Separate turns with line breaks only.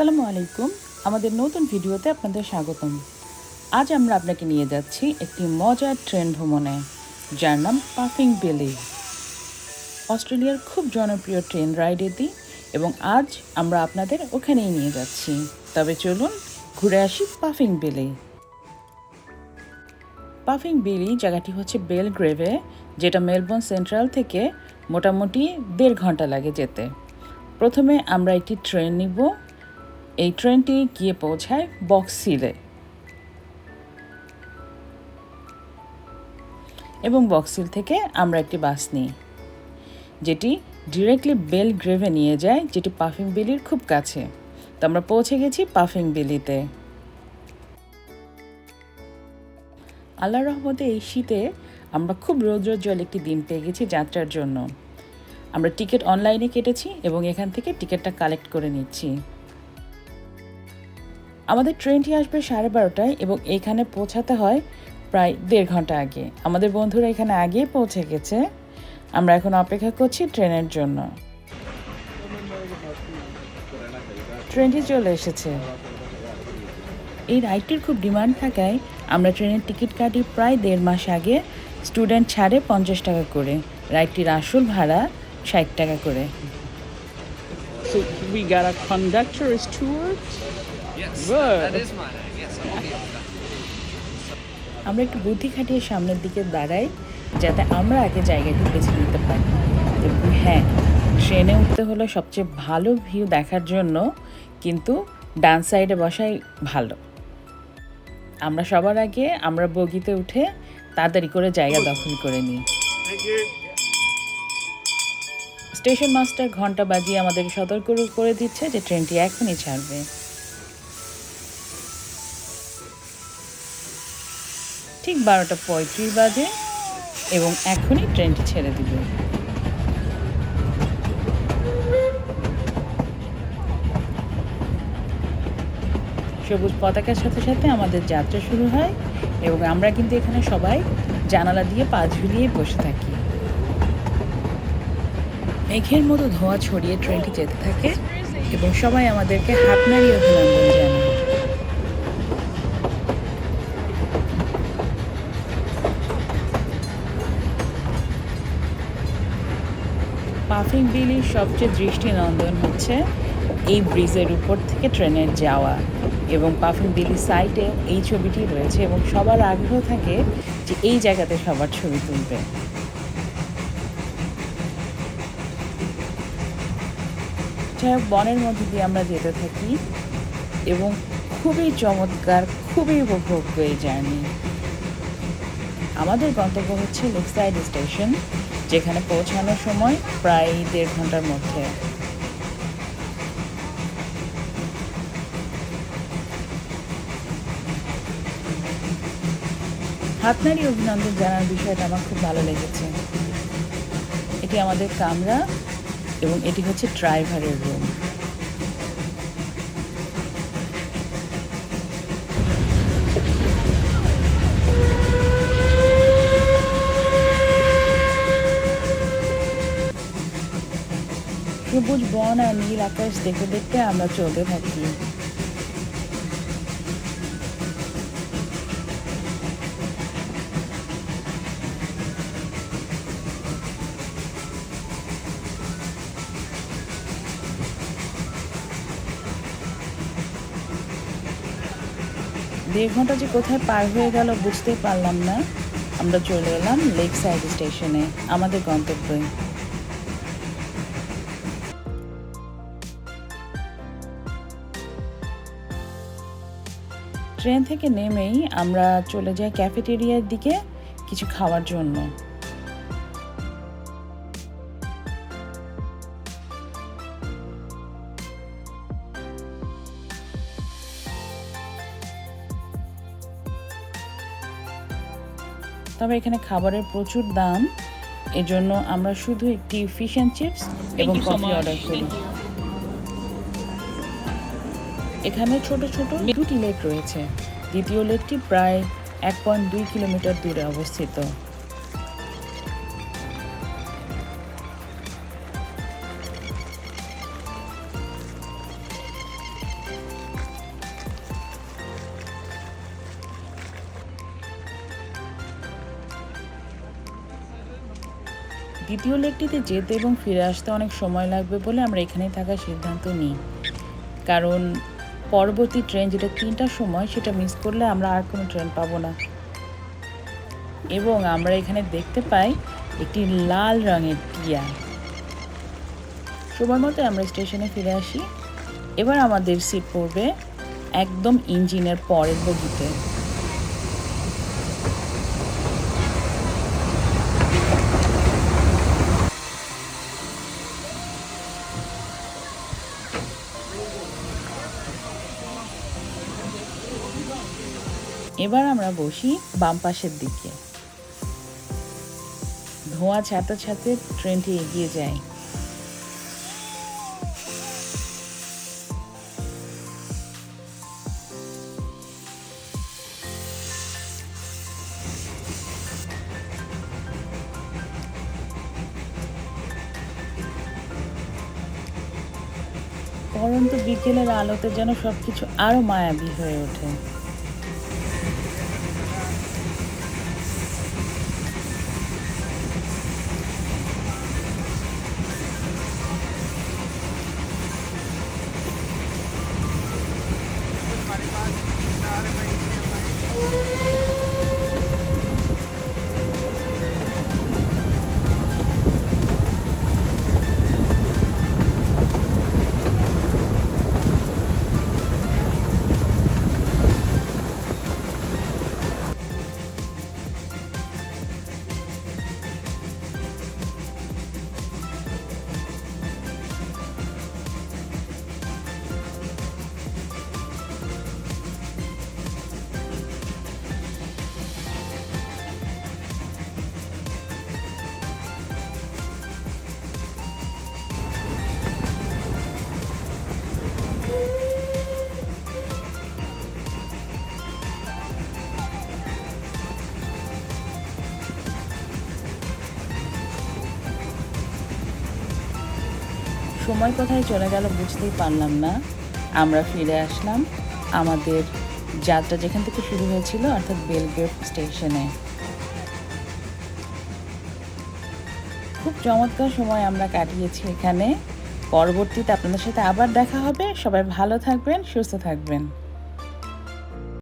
আসসালামু আলাইকুম। আমাদের নতুন ভিডিওতে আপনাদের স্বাগতম। আজ আমরা আপনাকে নিয়ে যাচ্ছি একটি মজার ট্রেন ভ্রমণে, যার নাম পাফিং বেলি। অস্ট্রেলিয়ার খুব জনপ্রিয় ট্রেন রাইড এটি এবং আজ আমরা আপনাদের ওখানেই নিয়ে যাচ্ছি। তবে চলুন ঘুরে আসি পাফিং বেলি। পাফিং বেলি জায়গাটি হচ্ছে বেল গ্রেভে যেটা মেলবোর্ন সেন্ট্রাল থেকে মোটামুটি দেড় ঘণ্টা লাগে যেতে। প্রথমে আমরা একটি ট্রেন নিব। এই ট্রেনটি গিয়ে পৌঁছায় বক্সিলে। এবং বক্সিল থেকে আমরা একটি বাস নিই, যেটি ডিরেক্টলি বেল গ্রেভে নিয়ে যায়, যেটি পাফিং বেলির খুব কাছে। তো আমরা পৌঁছে গেছি পাফিং বেলিতে। আল্লাহ রহমতে এই শীতে আমরা খুব রৌদ্রোজ্জ্বল একটি দিন পেয়ে গেছি যাত্রার জন্য। আমরা টিকিট অনলাইনে কেটেছি এবং এখান থেকে টিকিটটা কালেক্ট করে নিচ্ছি। আমাদের ট্রেনটি আসবে সাড়ে বারোটায় এবং এখানে পৌঁছাতে হয় প্রায় দেড় ঘণ্টা আগে। আমাদের বন্ধুরা এখানে আগেই পৌঁছে গেছে। আমরা এখন অপেক্ষা করছি ট্রেনের জন্য। ট্রেনটি চলে এসেছে। এই রাইডটির খুব ডিমান্ড থাকায় আমরা ট্রেনের টিকিট কাটি প্রায় দেড় মাস আগে স্টুডেন্ট ছাড়ে পঞ্চাশ টাকা করে। রাইডটির আসল ভাড়া ষাট টাকা করে।
So we got a.
Yes,
Good.
that is my name. Yes, I'll be on that.
আমরা একটু বুদ্ধি খাটিয়ে সামনের দিকে দাঁড়াই যাতে আমরা আগে জায়গাটি বেছে নিতে পারি হ্যাঁ ট্রেনে উঠতে হলে সবচেয়ে ভালো ভিউ দেখার জন্য কিন্তু ডান সাইডে বসাই ভালো আমরা সবার আগে আমরা বগিতে উঠে তাড়াতাড়ি করে জায়গা দখল করে নিই স্টেশন মাস্টার ঘণ্টা বাজিয়ে আমাদের সতর্ক করে দিচ্ছে যে ট্রেনটি এখনই ছাড়বে ঠিক বারোটা পঁয়ত্রিশ বাজে এবং এখনই ট্রেনটি ছেড়ে দিবে। সবুজ পতাকার সাথে সাথে আমাদের যাত্রা শুরু হয় এবং আমরা কিন্তু এখানে সবাই জানালা দিয়ে পা ঝুলিয়ে বসে থাকি। মেঘের মতো ধোঁয়া ছড়িয়ে ট্রেনটি যেতে থাকে এবং সবাই আমাদেরকে হাত নাড়িয়ে অভিনন্দন জানায়। পাফিং বিলির সবচেয়ে দৃষ্টিনন্দন হচ্ছে এই ব্রিজের উপর থেকে ট্রেনের যাওয়া এবং পাফিং বিলি সাইটে এই ছবিটি রয়েছে এবং সবার আগ্রহ থাকে যে এই জায়গাতে সবার ছবি তুলবে। যাই হোক, বনের মধ্যে দিয়ে আমরা যেতে থাকি এবং খুবই চমৎকার, খুবই উপভোগ্য এই জার্নি। আমাদের গন্তব্য হচ্ছে লেকসাইড স্টেশন। যেখানে পৌঁছানোর সময় প্রায় দেড় ঘণ্টার মধ্যে। হাতনারি অভিনন্দন জানার বিষয়টা আমার খুব ভালো লেগেছে। এটি আমাদের কামরা এবং এটি হচ্ছে ড্রাইভারের রুম। সবুজ বন আর নীল আকাশ দেখতে দেখতে আমরা চলতে থাকি। দেড় ঘণ্টা যে কোথায় পার হয়ে গেল বুঝতেই পারলাম না। আমরা চলে এলাম লেক সাইড স্টেশনে আমাদের গন্তব্যে। ট্রেন থেকে নেমেই আমরা চলে যাই ক্যাফেটেরিয়ার দিকে কিছু খাওয়ার জন্য। তবে এখানে খাবারের প্রচুর দাম এজন্য আমরা শুধু একটি ফিশ অ্যান্ড চিপস এবং কফি অর্ডার করি। এখানে ছোট ছোট দুটি লেক রয়েছে। দ্বিতীয় লেকটি প্রায় এক পয়েন্ট দুই কিলোমিটার দূরে অবস্থিত। দ্বিতীয় লেকটিতে যেতে এবং ফিরে আসতে অনেক সময় লাগবে বলে আমরা এখানেই থাকার সিদ্ধান্ত নিই। কারণ পরবর্তী ট্রেন যেটা তিনটার সময় সেটা মিস করলে আমরা আর কোনো ট্রেন পাবো না। এবং আমরা এখানে দেখতে পাই একটি লাল রঙের টিয়া। সময় মতো আমরা স্টেশনে ফিরে আসি। এবার আমাদের সিট পড়বে একদম ইঞ্জিনের পরের বগিতে। এবার আমরা বসি বাম পাশের দিকে। ধোঁয়া ছাতে ছাতে ট্রেনটি এগিয়ে যায়। পরন্ত বিকেলের আলোতে যেন সবকিছু আরও মায়াবী হয়ে ওঠে। সময় কোথায় চলে গেল বুঝতেই পারলাম না। আমরা ফিরে আসলাম আমাদের যাত্রা যেখান থেকে শুরু হয়েছিল, অর্থাৎ বেলগেট স্টেশনে। খুব চমৎকার সময় আমরা কাটিয়েছি এখানে। পরবর্তীতে আপনাদের সাথে আবার দেখা হবে। সবাই ভালো থাকবেন, সুস্থ থাকবেন।